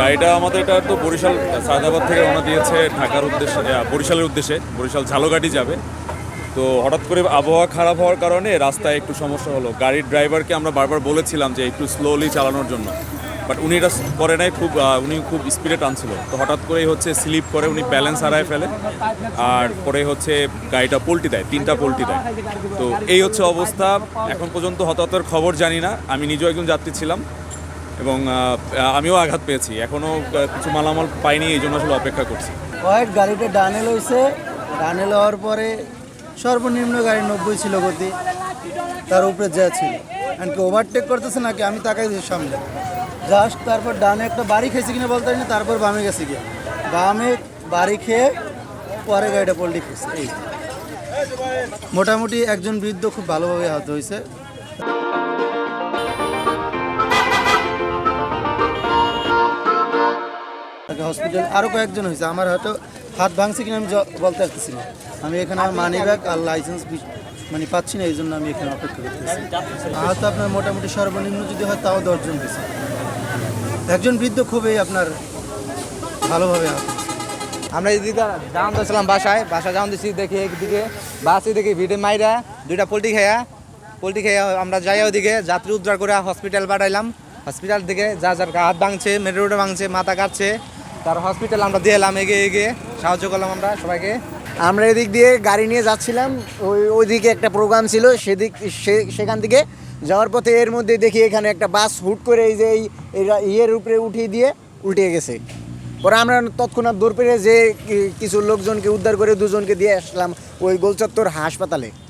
গাড়িটা আমাদের এটা তো বরিশাল, সায়দাবাদ থেকে রওনা দিয়েছে ঢাকার উদ্দেশ্যে বরিশালের উদ্দেশ্যে, বরিশাল ঝালকাঠি যাবে। তো হঠাৎ করে আবহাওয়া খারাপ হওয়ার কারণে রাস্তায় একটু সমস্যা হলো। গাড়ির ড্রাইভারকে আমরা বারবার বলেছিলাম যে একটু স্লোলি চালানোর জন্য। বাট উনি এটা করে নাই, খুব উনি খুব স্পিডে টানছিল। তো হঠাৎ করেই হচ্ছে স্লিপ করে উনি ব্যালেন্স হারায় ফেলে। আর পরে হচ্ছে গাড়িটা পোল্টি দেয়, তিনটা পোল্টি দেয়। তো এই হচ্ছে অবস্থা। এখন পর্যন্ত হতাহতের খবর জানি না। আমি নিজেও একজন যাত্রী ছিলাম। এবং আমিও আঘাত পেয়েছি। এখনও কিছু মালামাল পাইনি, এই জন্য আসলে অপেক্ষা করছি। হোয়াইট গাড়িটা ডানে লইছে ডানে লওয়ার পরে সর্বনিম্ন গাড়ি নব্বই ছিল গতি। তার উপরে যা ছিল। এমনকি ওভারটেক করতেছে নাকি আমি তাকাই সামনে। জাস্ট তারপর ডানে একটা বাড়ি খেয়েছি কিনা বলতে পারি না তারপর বামে গেছে গিয়ে। বামে বাড়ি খেয়ে পরে গাড়িটা পল্টি খেয়েছে। এই। মোটামুটি একজন বৃদ্ধ খুব ভালোভাবে আহত হয়েছে। তাকে হসপিটাল। আরও কয়েকজন হয়েছে। আমার হয়তো হাত ভাঙছে কিনা আমি বলতে পারতেছি না। আমি এখানে আমার মানি ব্যাগ আর লাইসেন্স মানে পাচ্ছি না এই জন্য আমি এখানে অপেক্ষা করতেছি। আহত আপনার মোটামুটি সর্বনিম্ন যদি হয়, তাও দশজন হয়েছে। একজন বৃদ্ধ খুবই আপনার ভালোভাবে আহত। আমরা এদিকে যাওয়ান দিয়েছিলাম বাসায়। বাসা যাওয়ান দিচ্ছি দেখি একদিকে বাস, এদিকে ভিড়ে মাইরা, দুইটা পোলট্রি খাইয়া। পোলট্রি খাইয়া আমরা যাই ওদিকে যাত্রী উদ্ধার করে হসপিটাল পাঠাইলাম। হসপিটাল থেকে যা যার হাত ভাঙছে মেরু রোডে ভাঙছে, মাথা কাটছে। তার হসপিটাল আমরা দিয়ে এলাম, এগিয়ে এগিয়ে। সাহায্য করলাম আমরা সবাইকে। আমরা এদিক দিয়ে গাড়ি নিয়ে যাচ্ছিলাম। ওই, ওইদিকে একটা প্রোগ্রাম ছিল, সেদিক সেখান থেকে যাওয়ার পথে এর মধ্যে দেখি এখানে একটা বাস হুট করে এই যে এই ইয়ের উপরে উঠিয়ে দিয়ে উল্টে গেছে। পরে আমরা তৎক্ষণাৎ দৌড় পেরে যে কিছু লোকজনকে উদ্ধার করে দুজনকে দিয়ে আসলাম ওই গোলচত্বর হাসপাতালে।